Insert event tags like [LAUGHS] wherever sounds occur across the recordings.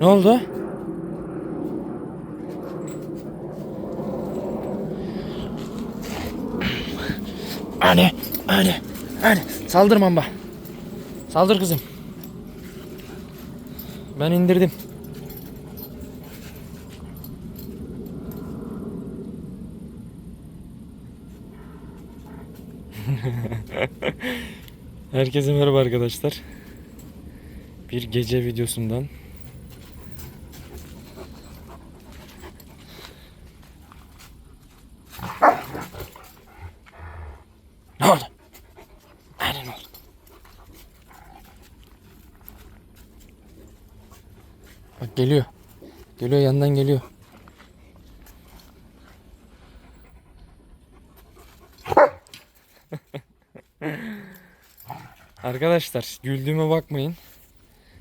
Ne oldu? Hadi, hadi, hadi. Saldır mamba. Saldır kızım. Ben indirdim. Herkese merhaba arkadaşlar. Bir gece videosundan Ne oldu? Ne oldu? Bak geliyor. Geliyor yandan geliyor. [LAUGHS] Arkadaşlar güldüğüme bakmayın.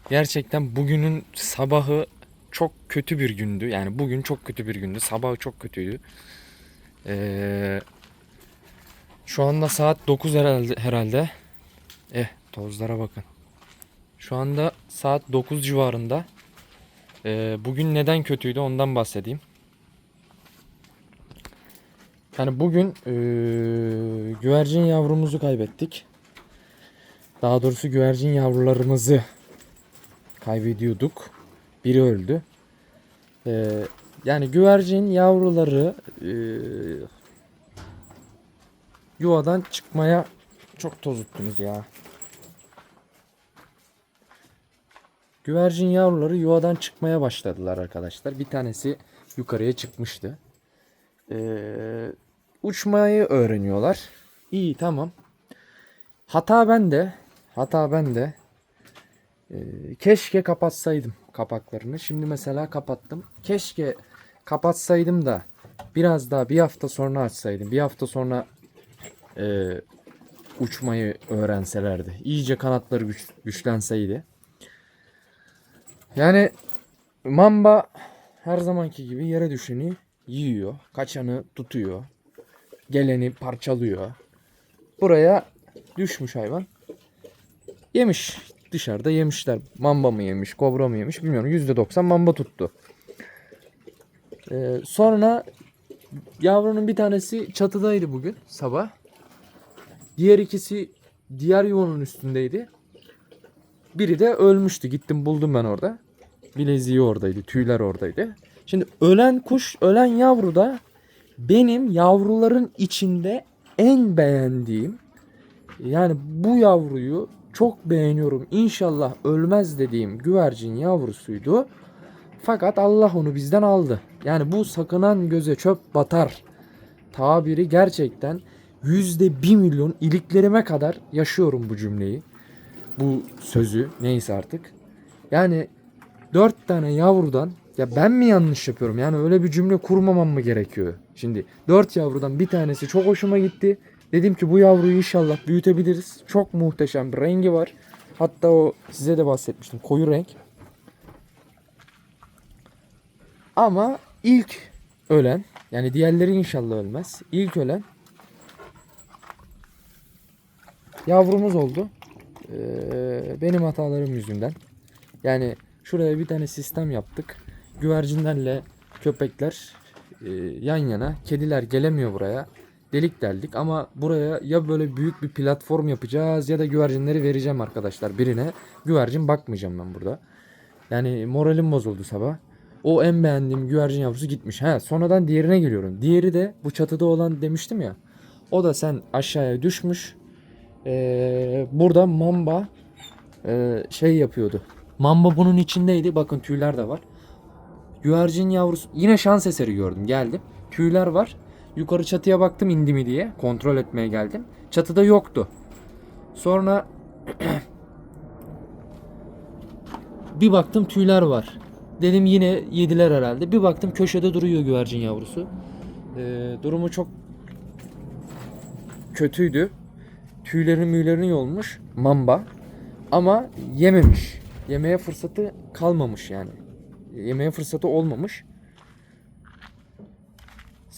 Gerçekten bugünün sabahı çok kötü bir gündü. Yani bugün çok kötü bir gündü. Sabahı çok kötüydü. Ee, şu anda saat 9 herhalde. herhalde. Eh tozlara bakın. Şu anda saat 9 civarında. Ee, bugün neden kötüydü ondan bahsedeyim. Yani bugün ee, güvercin yavrumuzu kaybettik. Daha doğrusu güvercin yavrularımızı kaybediyorduk. Biri öldü. Ee, yani güvercin yavruları ee, yuvadan çıkmaya çok tozuttunuz ya. Güvercin yavruları yuvadan çıkmaya başladılar arkadaşlar. Bir tanesi yukarıya çıkmıştı. Ee, uçmayı öğreniyorlar. İyi tamam. Hata bende. Hata bende. Ee, keşke kapatsaydım kapaklarını. Şimdi mesela kapattım. Keşke kapatsaydım da biraz daha bir hafta sonra açsaydım. Bir hafta sonra e, uçmayı öğrenselerdi. İyice kanatları güç, güçlenseydi. Yani mamba her zamanki gibi yere düşeni yiyor. Kaçanı tutuyor. Geleni parçalıyor. Buraya düşmüş hayvan. Yemiş. Dışarıda yemişler. Mamba mı yemiş, kobra mı yemiş bilmiyorum. %90 mamba tuttu. Ee, sonra yavrunun bir tanesi çatıdaydı bugün sabah. Diğer ikisi diğer yuvanın üstündeydi. Biri de ölmüştü. Gittim buldum ben orada. Bileziği oradaydı. Tüyler oradaydı. Şimdi ölen kuş, ölen yavru da benim yavruların içinde en beğendiğim yani bu yavruyu çok beğeniyorum. İnşallah ölmez dediğim güvercin yavrusuydu. Fakat Allah onu bizden aldı. Yani bu sakınan göze çöp batar tabiri gerçekten yüzde bir milyon iliklerime kadar yaşıyorum bu cümleyi. Bu sözü neyse artık. Yani dört tane yavrudan ya ben mi yanlış yapıyorum? Yani öyle bir cümle kurmamam mı gerekiyor? Şimdi dört yavrudan bir tanesi çok hoşuma gitti. Dedim ki bu yavruyu inşallah büyütebiliriz. Çok muhteşem bir rengi var. Hatta o size de bahsetmiştim. Koyu renk. Ama ilk ölen yani diğerleri inşallah ölmez. İlk ölen yavrumuz oldu. Ee, benim hatalarım yüzünden. Yani şuraya bir tane sistem yaptık. Güvercinlerle köpekler e, yan yana. Kediler gelemiyor buraya. Delik deldik ama buraya ya böyle büyük bir platform yapacağız ya da güvercinleri vereceğim arkadaşlar birine. Güvercin bakmayacağım ben burada. Yani moralim bozuldu sabah. O en beğendiğim güvercin yavrusu gitmiş. Ha sonradan diğerine geliyorum. Diğeri de bu çatıda olan demiştim ya. O da sen aşağıya düşmüş. Ee, burada mamba e, şey yapıyordu. Mamba bunun içindeydi. Bakın tüyler de var. Güvercin yavrusu yine şans eseri gördüm. Geldim. Tüyler var. Yukarı çatıya baktım indi mi diye. Kontrol etmeye geldim. Çatıda yoktu. Sonra [CLEARS THROAT] bir baktım tüyler var. Dedim yine yediler herhalde. Bir baktım köşede duruyor güvercin yavrusu. Ee, durumu çok kötüydü. Tüylerini müylerini yolmuş mamba. Ama yememiş. Yemeye fırsatı kalmamış yani. Yemeye fırsatı olmamış.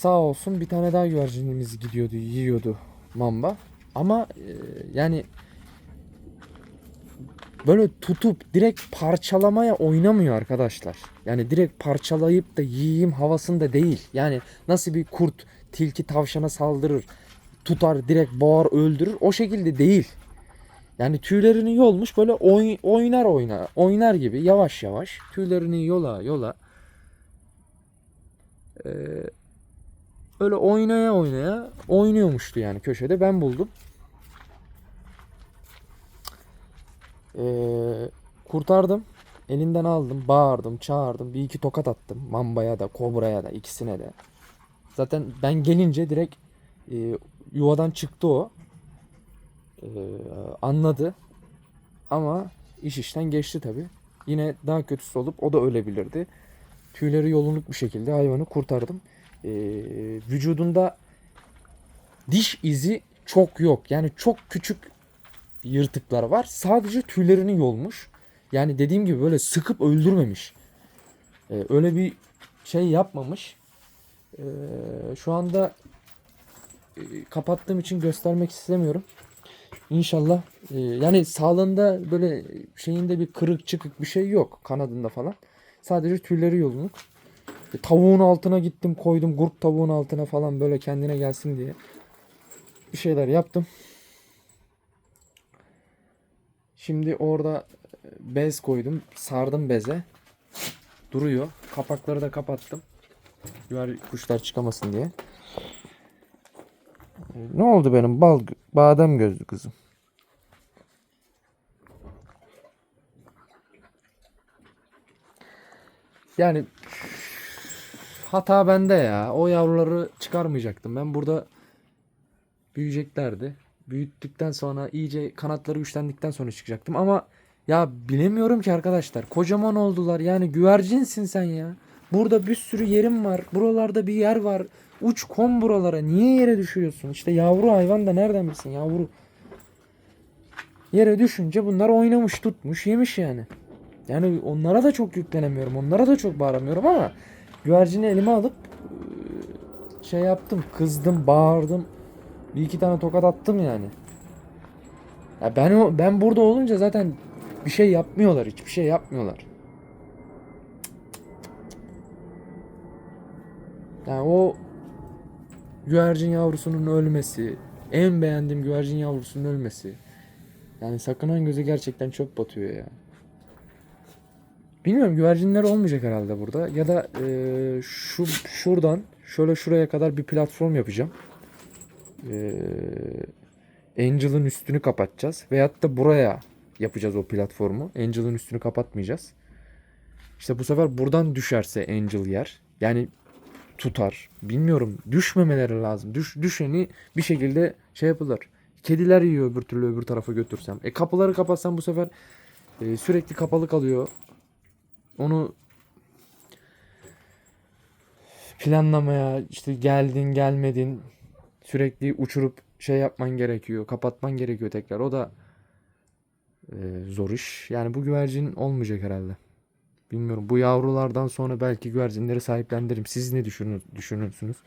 Sağ olsun bir tane daha güvercinimiz gidiyordu, yiyordu mamba. Ama e, yani böyle tutup direkt parçalamaya oynamıyor arkadaşlar. Yani direkt parçalayıp da yiyeyim havasında değil. Yani nasıl bir kurt tilki tavşana saldırır, tutar direkt boğar öldürür o şekilde değil. Yani tüylerini yolmuş böyle oy- oynar oynar oynar gibi yavaş yavaş tüylerini yola yola Ee, öyle oynaya oynaya oynuyormuştu yani köşede ben buldum. Ee, kurtardım. Elinden aldım, bağırdım, çağırdım. Bir iki tokat attım. Mambaya da, kobraya da, ikisine de. Zaten ben gelince direkt e, yuvadan çıktı o. Ee, anladı. Ama iş işten geçti tabi. Yine daha kötüsü olup o da ölebilirdi. Tüyleri yolunluk bir şekilde hayvanı kurtardım. Ee, vücudunda diş izi çok yok. Yani çok küçük yırtıklar var. Sadece tüylerini yolmuş. Yani dediğim gibi böyle sıkıp öldürmemiş. Ee, öyle bir şey yapmamış. Ee, şu anda e, kapattığım için göstermek istemiyorum. İnşallah e, yani sağlığında böyle şeyinde bir kırık çıkık bir şey yok kanadında falan. Sadece tüyleri yolunuk. Tavuğun altına gittim koydum grup tavuğun altına falan böyle kendine gelsin diye. Bir şeyler yaptım. Şimdi orada e, bez koydum. Sardım beze. Duruyor. Kapakları da kapattım. Güver kuşlar çıkamasın diye. E, Ne oldu benim bal badem gözlü kızım? Yani hata bende ya. O yavruları çıkarmayacaktım. Ben burada büyüyeceklerdi. Büyüttükten sonra iyice kanatları güçlendikten sonra çıkacaktım ama ya bilemiyorum ki arkadaşlar. Kocaman oldular. Yani güvercinsin sen ya. Burada bir sürü yerim var. Buralarda bir yer var. Uç kom buralara. Niye yere düşüyorsun? İşte yavru hayvan da nereden bilsin yavru. Yere düşünce bunlar oynamış, tutmuş, yemiş yani. Yani onlara da çok yüklenemiyorum. Onlara da çok bağıramıyorum ama güvercini elime alıp eee, şey yaptım. Kızdım, bağırdım. Bir iki tane tokat attım yani. Ya ben o ben burada olunca zaten bir şey yapmıyorlar. Hiçbir şey yapmıyorlar. Yani o güvercin yavrusunun ölmesi, en beğendiğim güvercin yavrusunun ölmesi. Yani sakınan göze gerçekten çok batıyor ya. Bilmiyorum güvercinler olmayacak herhalde burada. Ya da eee, şu şuradan şöyle şuraya kadar bir platform yapacağım. Eee Angel'ın üstünü kapatacağız. Veyahut da buraya yapacağız o platformu. Angel'ın üstünü kapatmayacağız. İşte bu sefer buradan düşerse Angel yer. Yani tutar. Bilmiyorum. Düşmemeleri lazım. Düş, düşeni bir şekilde şey yapılır. Kediler yiyor öbür türlü öbür tarafa götürsem. E kapıları kapatsam bu sefer e, sürekli kapalı kalıyor. Onu planlamaya işte geldin gelmedin sürekli uçurup şey yapman gerekiyor. Kapatman gerekiyor tekrar. O da e, zor iş. Yani bu güvercin olmayacak herhalde. Bilmiyorum. Bu yavrulardan sonra belki güvercinleri sahiplendiririm. Siz ne düşünür, düşünürsünüz?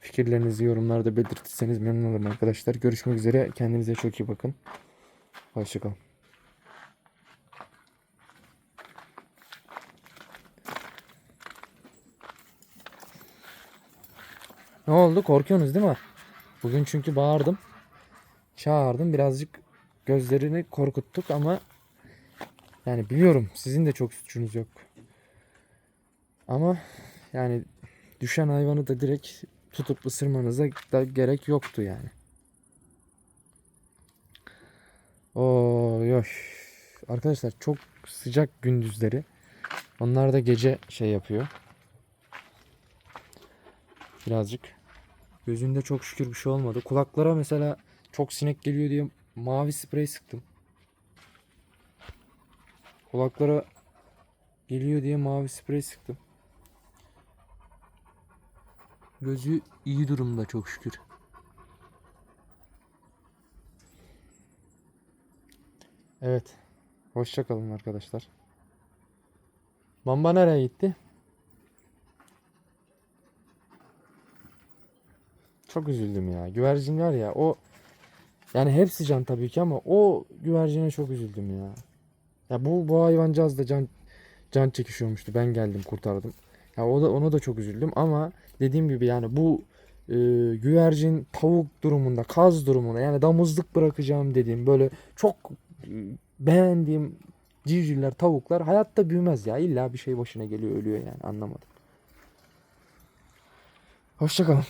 Fikirlerinizi yorumlarda belirtirseniz memnun olurum arkadaşlar. Görüşmek üzere. Kendinize çok iyi bakın. Hoşçakalın. Ne oldu? Korkuyorsunuz değil mi? Bugün çünkü bağırdım. Çağırdım. Birazcık gözlerini korkuttuk ama yani biliyorum sizin de çok suçunuz yok. Ama yani düşen hayvanı da direkt tutup ısırmanıza da gerek yoktu yani. Oy. Arkadaşlar çok sıcak gündüzleri. Onlar da gece şey yapıyor. Birazcık. Gözünde çok şükür bir şey olmadı. Kulaklara mesela çok sinek geliyor diye mavi sprey sıktım. Kulaklara geliyor diye mavi sprey sıktım. Gözü iyi durumda çok şükür. Evet. Hoşça kalın arkadaşlar. Mamba nereye gitti? Çok üzüldüm ya. Güvercin ya o Yani hepsi can tabii ki ama o güvercine çok üzüldüm ya. Ya bu bu hayvancağız da can can çekişiyormuştu. Ben geldim kurtardım. Ya o da ona da çok üzüldüm ama dediğim gibi yani bu e, güvercin tavuk durumunda, kaz durumunda yani damızlık bırakacağım dediğim böyle çok e, beğendiğim civcivler, tavuklar hayatta büyümez ya. İlla bir şey başına geliyor, ölüyor yani anlamadım. Hoşçakalın.